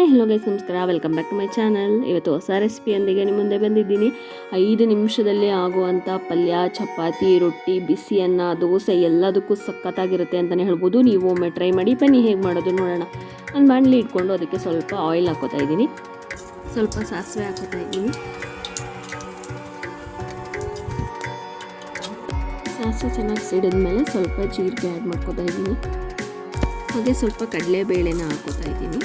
Hi hello guys ನಮಸ್ಕಾರ. Welcome back to my channel ಇವತ್ತು ಹೊಸ ರೆಸಿಪಿಯೊಂದಿಗೆ ನಿಮ್ಮ ಮುಂದೆ ಬಂದಿದ್ದೀನಿ. ಐದು ನಿಮಿಷದಲ್ಲಿ ಆಗುವಂಥ ಪಲ್ಯ, ಚಪಾತಿ, ರೊಟ್ಟಿ ಬಿಸಿ ಅನ್ನ ದೋಸೆ ಎಲ್ಲದಕ್ಕೂ ಸಖತ್ತಾಗಿರುತ್ತೆ ಅಂತಲೇ ಹೇಳ್ಬೋದು. ನೀವು ಒಮ್ಮೆ ಟ್ರೈ ಮಾಡಿ, ಬನ್ನಿ, ಹೇಗೆ ಮಾಡೋದು ನೋಡೋಣ. ನಾನು ಬಾಣಲಿ ಇಟ್ಕೊಂಡು ಅದಕ್ಕೆ ಸ್ವಲ್ಪ ಆಯಿಲ್ ಹಾಕೋತಾ ಇದ್ದೀನಿ. ಸ್ವಲ್ಪ ಸಾಸಿವೆ ಹಾಕೋತಾ ಇದ್ದೀನಿ. ಸಾಸಿವೆ ಚೆನ್ನಾಗಿ ಸಿಡಿದ್ಮೇಲೆ ಸ್ವಲ್ಪ ಜೀರಿಗೆ ಆ್ಯಡ್ ಮಾಡ್ಕೋತಾ ಇದ್ದೀನಿ. ಹಾಗೆ ಸ್ವಲ್ಪ ಕಡಲೆಬೇಳೆನ ಹಾಕೋತಾ ಇದ್ದೀನಿ.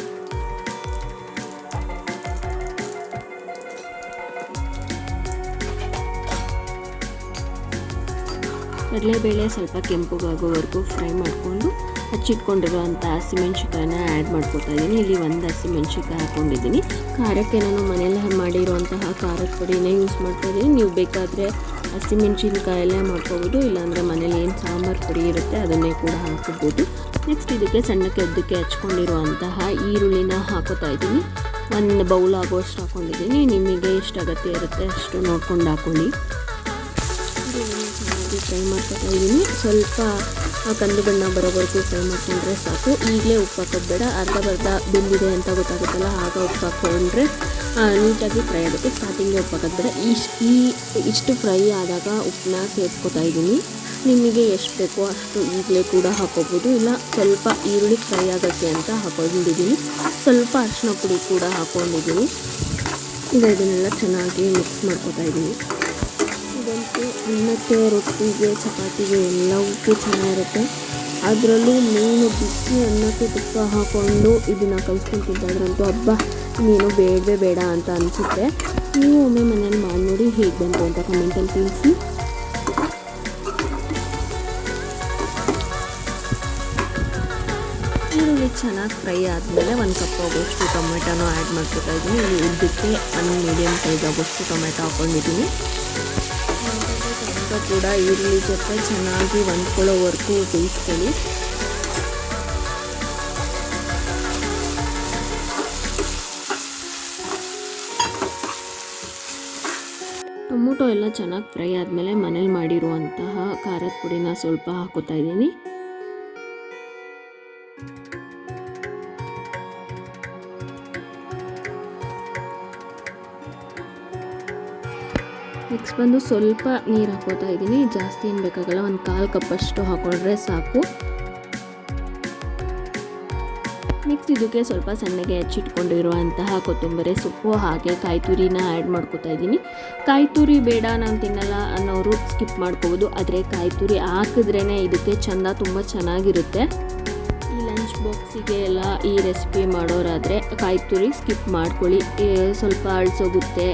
ಕಡಲೆಬೇಳೆ ಸ್ವಲ್ಪ ಕೆಂಪುಗಾಗೋವರೆಗೂ ಫ್ರೈ ಮಾಡಿಕೊಂಡು ಹಚ್ಚಿಟ್ಕೊಂಡಿರುವಂಥ ಹಸಿಮೆಣ್ಸಿಕಾಯನ್ನ ಆ್ಯಡ್ ಮಾಡ್ಕೊತಾ ಇದ್ದೀನಿ. ಇಲ್ಲಿ ಒಂದು ಹಸಿಮೆಣ್ಸಿಕಾಯಿ ಹಾಕ್ಕೊಂಡಿದ್ದೀನಿ. ಖಾರಕ್ಕೆ ನಾನು ಮನೇಲಿ ಮಾಡಿರುವಂತಹ ಖಾರದ ಪುಡಿನೇ ಯೂಸ್ ಮಾಡ್ತಾ ಇದ್ದೀನಿ. ನೀವು ಬೇಕಾದರೆ ಹಸಿಮೆಣ್ಸಿನ್ಕಾಯಲ್ಲೇ ಮಾಡ್ಕೋಬೋದು, ಇಲ್ಲಾಂದರೆ ಮನೇಲಿ ಏನು ಸಾಂಬಾರು ಪುಡಿ ಇರುತ್ತೆ ಅದನ್ನೇ ಕೂಡ ಹಾಕಬಹುದು ನೆಕ್ಸ್ಟ್ ಇದಕ್ಕೆ ಸಣ್ಣಕ್ಕೆ ಉದ್ದಕ್ಕೆ ಹಚ್ಕೊಂಡಿರುವಂತಹ ಈರುಳ್ಳಿನ ಹಾಕೋತಾ ಇದ್ದೀನಿ. ಒಂದು ಬೌಲ್ ಆಗೋಷ್ಟು ಹಾಕ್ಕೊಂಡಿದ್ದೀನಿ. ನಿಮಗೆ ಎಷ್ಟು ಅಗತ್ಯ ಇರುತ್ತೆ ಅಷ್ಟು ನೋಡ್ಕೊಂಡು ಹಾಕ್ಕೊಳ್ಳಿ. ಚೆನ್ನಾಗಿ ಫ್ರೈ ಮಾಡ್ಕೊತಾ ಇದ್ದೀನಿ. ಸ್ವಲ್ಪ ಕಂದು ಬಣ್ಣ ಬರೋವರೆಗೂ ಫ್ರೈ ಮಾಡ್ಕೊಂಡ್ರೆ ಸಾಕು. ಈಗಲೇ ಉಪ್ಪು ಹಾಕೋದು ಬೇಡ ಅರ್ಧ ಬರ್ಧ ಬೆಂದಿದೆ ಅಂತ ಗೊತ್ತಾಗುತ್ತಲ್ಲ, ಆಗ ಉಪ್ಪು ಹಾಕೊಂಡ್ರೆ ನೀಟಾಗಿ ಫ್ರೈ ಆಗುತ್ತೆ. ಸ್ಟಾರ್ಟಿಂಗೇ ಉಪ್ಪು ಹಾಕೋದು ಬೇಡ ಇಷ್ಟು ಈ ಇಷ್ಟು ಫ್ರೈ ಆದಾಗ ಉಪ್ಪನ್ನ ಸೇರಿಸ್ಕೊತಾ ಇದ್ದೀನಿ. ನಿಮಗೆ ಎಷ್ಟು ಬೇಕೋ ಅಷ್ಟು ಈಗಲೇ ಕೂಡ ಹಾಕೋಬೋದು. ಇಲ್ಲ, ಸ್ವಲ್ಪ ಈರುಳ್ಳಿ ಫ್ರೈ ಆಗೋಕ್ಕೆ ಅಂತ ಹಾಕೊಂಡಿದ್ದೀನಿ ಸ್ವಲ್ಪ ಅರಿಶಿನ ಪುಡಿ ಕೂಡ ಹಾಕ್ಕೊಂಡಿದ್ದೀನಿ ಇದನ್ನೆಲ್ಲ ಚೆನ್ನಾಗಿ ಮಿಕ್ಸ್ ಮಾಡ್ಕೊತಾ ಇದ್ದೀನಿ. ಇದಂತೂ ಅನ್ನಕ್ಕೆ ರೊಟ್ಟಿಗೆ, ಚಪಾತಿಗೆ ಎಲ್ಲವಕ್ಕೂ ಚೆನ್ನಾಗಿರುತ್ತೆ. ಅದರಲ್ಲೂ ಮೀನು ಬಿಸಿ ಅನ್ನಕ್ಕೆ ತುಪ್ಪ ಹಾಕ್ಕೊಂಡು ಇದನ್ನು ಕಲ್ಸ್ಕೊಂಡು ತಿಂತಾದ್ರಂತೂ ಹಬ್ಬ ನೀನು ಬೇಡವೇ ಬೇಡ ಅಂತ ಅನಿಸುತ್ತೆ. ನೀವು ಒಮ್ಮೆ ಮನೇಲಿ ಮಾಡಿ ನೋಡಿ ಹೇಗೆ ಬಂತು ಅಂತ ಕಮೆಂಟಲ್ಲಿ ತಿಳಿಸಿ. ಈರುಳ್ಳಿ ಚೆನ್ನಾಗಿ ಫ್ರೈ ಆದಮೇಲೆ ಒಂದು ಕಪ್ ಆಗೋಷ್ಟು ಟೊಮೆಟೊನೂ ಆ್ಯಡ್ ಮಾಡ್ಕೊತಾ ಇದ್ದೀನಿ. ಇಲ್ಲಿ ಉದ್ದಕ್ಕೆ ಒಂದು ಮೀಡಿಯಮ್ ಸೈಜ್ ಆಗೋಷ್ಟು ಟೊಮೆಟೊ ಹಾಕ್ಕೊಂಡಿದ್ದೀನಿ ಕೂಡ ಈರುಳ್ಳಿ ಜೊತೆ ಚೆನ್ನಾಗಿ ಹೊಂದ್ಕೊಳ್ಳೋವರೆಗೂ ಬೇಯಿಸ್ಕೊಳ್ಳಿ ಟೊಮೊಟೊ ಎಲ್ಲ ಚೆನ್ನಾಗಿ ಫ್ರೈ ಆದಮೇಲೆ ಮನೇಲಿ ಮಾಡಿರುವಂತಹ ಖಾರದ ಪುಡಿನ ಸ್ವಲ್ಪ ಹಾಕೋತಾ ಇದ್ದೀನಿ. ನೆಕ್ಸ್ಟ್ ಬಂದು ಸ್ವಲ್ಪ ನೀರು ಹಾಕೋತಾ ಇದ್ದೀನಿ ಜಾಸ್ತಿ ಏನು ಬೇಕಾಗಲ್ಲ, ಒಂದು ಕಾಲು ಕಪ್ಪಷ್ಟು ಹಾಕೊಂಡ್ರೆ ಸಾಕು. ನೆಕ್ಸ್ಟ್ ಇದಕ್ಕೆ ಸ್ವಲ್ಪ ಸಣ್ಣಗೆ ಹೆಚ್ಚಿಟ್ಕೊಂಡಿರುವಂತಹ ಕೊತ್ತಂಬರಿ ಸೊಪ್ಪು ಹಾಗೆ ಕಾಯಿ ತುರಿನ ಆ್ಯಡ್ ಮಾಡ್ಕೋತಾ ಇದ್ದೀನಿ ಕಾಯಿ ತುರಿ ಬೇಡ ನಾನು ತಿನ್ನಲ್ಲ ಅನ್ನೋರು ಸ್ಕಿಪ್ ಮಾಡ್ಕೋಬೋದು. ಆದರೆ ಕಾಯಿ ತುರಿ ಹಾಕಿದ್ರೇ ಇದಕ್ಕೆ ಚೆಂದ ತುಂಬ ಚೆನ್ನಾಗಿರುತ್ತೆ. ಈ ಲಂಚ್ ಬಾಕ್ಸಿಗೆ ಎಲ್ಲ ಈ ರೆಸಿಪಿ ಮಾಡೋರಾದರೆ ಕಾಯಿ ತುರಿ ಸ್ಕಿಪ್ ಮಾಡ್ಕೊಳ್ಳಿ. ಸ್ವಲ್ಪ ಅಳಿಸೋಗುತ್ತೆ.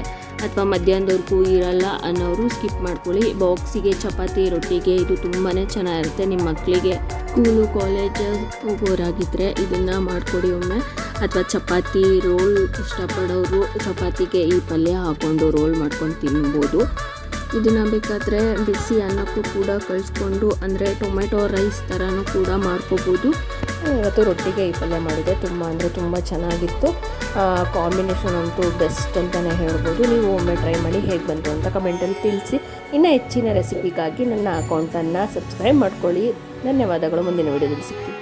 ಅಥವಾ ಮಧ್ಯಾಹ್ನದವರೆಗೂ ಇರಲ್ಲ ಅನ್ನೋರು ಸ್ಕಿಪ್ ಮಾಡ್ಕೊಳ್ಳಿ. ಬಾಕ್ಸಿಗೆ ಚಪಾತಿ, ರೊಟ್ಟಿಗೆ ಇದು ತುಂಬಾ ಚೆನ್ನಾಗಿರುತ್ತೆ ನಿಮ್ಮ ಮಕ್ಕಳಿಗೆ ಸ್ಕೂಲು, ಕಾಲೇಜ್ ಹೋಗೋರಾಗಿದ್ದರೆ ಇದನ್ನು ಮಾಡಿಕೊಡಿ ಒಮ್ಮೆ. ಅಥವಾ ಚಪಾತಿ ರೋಲ್ ಇಷ್ಟಪಡೋರು ಚಪಾತಿಗೆ ಈ ಪಲ್ಯ ಹಾಕ್ಕೊಂಡು ರೋಲ್ ಮಾಡ್ಕೊಂಡು ತಿನ್ಬೋದು. ಇದನ್ನು ಬೇಕಾದರೆ ಬಿಸಿ ಅನ್ನಕ್ಕೂ ಕೂಡ ಕಳಿಸ್ಕೊಂಡು, ಅಂದರೆ ಟೊಮೆಟೊ ರೈಸ್ ಥರನೂ ಕೂಡ ಮಾಡ್ಕೋಬೋದು. ಇವತ್ತು ರೊಟ್ಟಿಗೆ ಈ ಪಲ್ಯ ಮಾಡಿದೆ. ತುಂಬ ಅಂದರೆ ತುಂಬ ಚೆನ್ನಾಗಿತ್ತು. ಕಾಂಬಿನೇಷನ್ ಅಂತೂ ಬೆಸ್ಟ್ ಅಂತಲೇ ಹೇಳ್ಬೋದು. ನೀವು ಒಮ್ಮೆ ಟ್ರೈ ಮಾಡಿ ಹೇಗೆ ಬಂತು ಅಂತ ಕಮೆಂಟಲ್ಲಿ ತಿಳಿಸಿ. ಇನ್ನು ಹೆಚ್ಚಿನ ರೆಸಿಪಿಗಾಗಿ ನನ್ನ ಅಕೌಂಟನ್ನು ಸಬ್ಸ್ಕ್ರೈಬ್ ಮಾಡ್ಕೊಳ್ಳಿ. ಧನ್ಯವಾದಗಳು. ಮುಂದಿನ ವಿಡಿಯೋದಲ್ಲಿ ಸಿಗ್ತೀವಿ